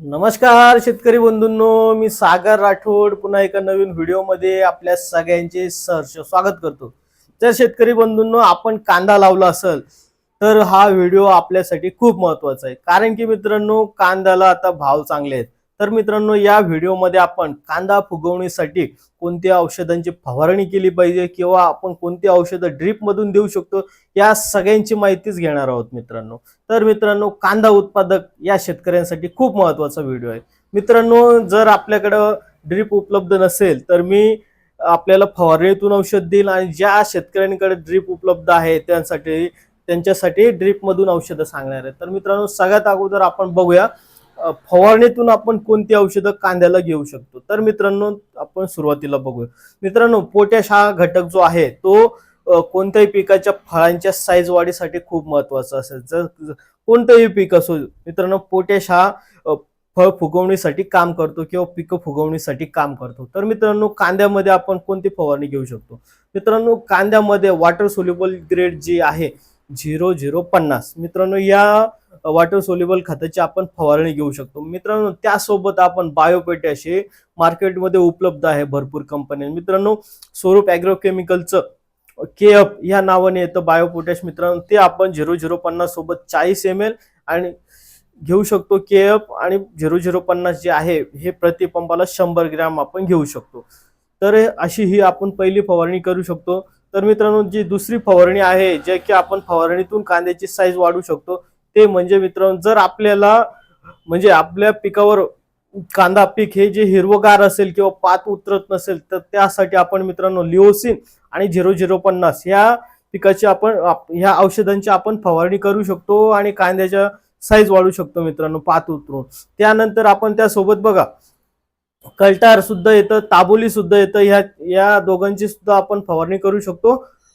नमस्कार शेतकरी बंधूंनो मी सागर राठोड. पुन्हा एका नवीन व्हिडिओमध्ये आपल्या सगळ्यांचे सहर्ष स्वागत करतो. तर शेतकरी बंधूंनो आपण कांदा लावला असेल तर हा व्हिडिओ आपल्यासाठी खूप महत्त्वाचा आहे. कारण की मित्रांनो कांद्याला आता भाव चांगले आहेत. तर मित्रांनो या व्हिडिओमध्ये आपण कांदा फुगवणीसाठी कोणत्या औषधांची फवारणी केली पाहिजे किंवा आपण कोणती औषधं ड्रीपमधून देऊ शकतो या सगळ्यांची माहितीच घेणार आहोत मित्रांनो. तर मित्रांनो कांदा उत्पादक या शेतकऱ्यांसाठी खूप महत्त्वाचा व्हिडिओ आहे. मित्रांनो जर आपल्याकडं ड्रीप उपलब्ध नसेल तर मी आपल्याला फवारणीतून औषध देईल आणि ज्या शेतकऱ्यांकडे ड्रीप उपलब्ध आहे त्यांसाठी त्यांच्यासाठी ड्रीपमधून औषधं सांगणार आहे. तर मित्रांनो सगळ्यात अगोदर आपण बघूया फवारणीतून आपण कोणती औषधं कांद्याला घेऊ शकतो? तर मित्रांनो आपण सुरुवातीला बघूया. मित्रांनो पोटॅश हा घटक जो आहे तो कोणत्याही पिकाच्या फळांच्या साईज वाढीसाठी खूप महत्त्वाचा असेल. जर कोणतंही पीक असो मित्रांनो पोटॅश हा फळ फुगवणीसाठी काम करतो किंवा पिकं फुगवणीसाठी काम करतो. तर मित्रांनो कांद्यामध्ये आपण कोणती फवारणी घेऊ शकतो? मित्रांनो कांद्यामध्ये वॉटर सोल्युबल ग्रेड जी आहे झिरो झिरो पन्नास. मित्रांनो या वॉटर सोल्युबल खताची आपण फवारणी घेऊ शकतो. मित्रांनो त्यासोबत आपण बायोपेटॅश हे मार्केटमध्ये उपलब्ध आहे भरपूर कंपन्या मित्रांनो स्वरूप ॲग्रोकेमिकलचं के एफ या नावाने येतं बायोपोटॅश मित्रांनो ते आपण झिरो झिरो पन्नास सोबत चाळीस एम एल आणि घेऊ शकतो के एफ आणि झिरो झिरो पन्नास जे आहे हे प्रति पंपाला शंभर ग्रॅम आपण घेऊ शकतो. तर अशी ही आपण पहिली फवारणी करू शकतो. तर मित्रांनो जी दुसरी फवारणी आहे जे की आपण फवारणीतून कांद्याची साईज वाढवू शकतो ते म्हणजे मित्रांनो जर आपल्याला म्हणजे आपल्या पिकावर कांदा पीक हे जे हिरवगार असेल किंवा पात उतरत नसेल तर त्यासाठी आपण मित्रांनो लिओसिन आणि झिरो झिरो पन्नास ह्या पिकाची आपण आप- ह्या औषधांची आपण फवारणी करू शकतो आणि कांद्याच्या साईज वाढू शकतो मित्रांनो पात उतरून. त्यानंतर आपण त्यासोबत बघा कल्टार सुद्धा येतं ताबोली सुद्धा येतं ह्या या दोघांची सुद्धा आपण फवारणी करू शकतो.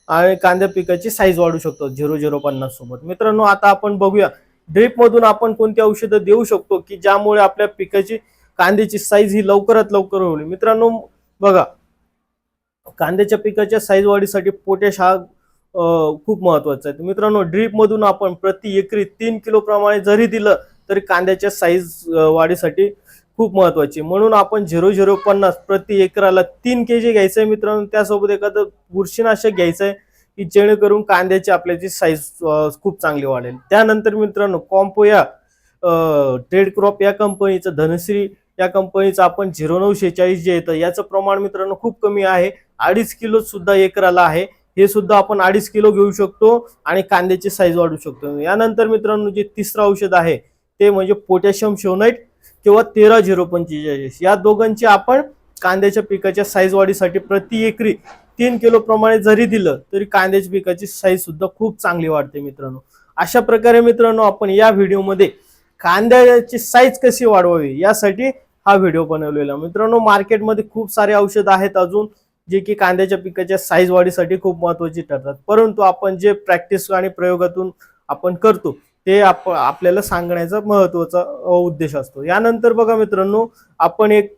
आणि कांद्या पिकाची साईज वाढू शकतो झिरो झिरो पन्नास सोबत. मित्रांनो आता आपण बघूया ड्रीप मधून आपण कोणती औषधं देऊ शकतो की ज्यामुळे आपल्या पिकाची कांद्याची साईज ही लवकरात लवकर होईल. मित्रांनो बघा कांद्याच्या पिकाच्या साईज वाढीसाठी पोटॅश हा खूप महत्त्वाचा आहे. मित्रांनो ड्रीप मधून आपण प्रति एकरी तीन किलो प्रमाणे जरी दिलं तरी कांद्याच्या साईज वाढीसाठी खूप महत्वाची. म्हणून आपण झिरो झिरो पन्नास प्रति एकराला तीन के जी घ्यायचं आहे मित्रांनो. त्यासोबत एखादं बुरशीनाशक घ्यायचं आहे की जेणेकरून कांद्याची आपल्याची साईज खूप चांगली वाढेल. त्यानंतर मित्रांनो कॉम्पो या ट्रेड क्रॉप या कंपनीचं धनश्री या कंपनीचं आपण झिरो नऊ शेहेचाळीस जे येतं याचं प्रमाण मित्रांनो खूप कमी आहे. अडीच किलो सुद्धा एकराला आहे. हे सुद्धा आपण अडीच किलो घेऊ शकतो आणि कांद्याची साईज वाढवू शकतो. यानंतर मित्रांनो जे तिसरं औषध आहे ते म्हणजे पोटॅशियम शोनाईट किंवा तेरा झिरो पंचेचाळीस. या दोघांची आपण कांद्याच्या पिकाच्या साईज वाढीसाठी प्रति एकरी तीन किलो प्रमाणे जरी दिलं तरी कांद्याच्या पिकाची साईज सुद्धा खूप चांगली वाढते मित्रांनो. अशा प्रकारे मित्रांनो आपण या व्हिडिओमध्ये कांद्याची साईज कशी वाढवावी यासाठी हा व्हिडिओ बनवलेला मित्रांनो मार्केटमध्ये खूप सारे औषध आहेत अजून जे की कांद्याच्या पिकाच्या साईज वाढीसाठी खूप महत्वाची ठरतात. परंतु आपण जे प्रॅक्टिस आणि प्रयोगातून आपण करतो ते आप आपल्याला सांगण्याचा महत्त्वाचा उद्देश असतो. यानंतर बघा मित्रांनो आपण एक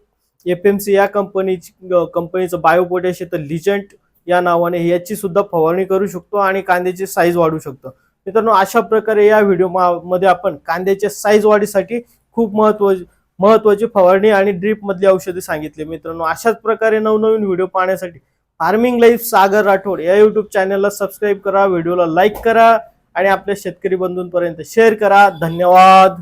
एफ एम सी या कंपनीची कंपनीचं बायोपोटॅश येतं लिजंट या नावाने याची सुद्धा फवारणी करू शकतो आणि कांद्याची साईज वाढू शकतो. मित्रांनो अशा प्रकारे या व्हिडिओमध्ये आपण कांद्याच्या साईज वाढीसाठी खूप महत्त्व महत्वाची फवारणी आणि ड्रीप मधली औषधे सांगितली. मित्रांनो अशाच प्रकारे नवनवीन व्हिडिओ पाहण्यासाठी फार्मिंग लाईफ सागर राठोड या युट्यूब चॅनलला सबस्क्राईब करा व्हिडिओला लाईक करा. आणि आपल्या शेतकरी बंधूंपर्यंत शेअर करा. धन्यवाद.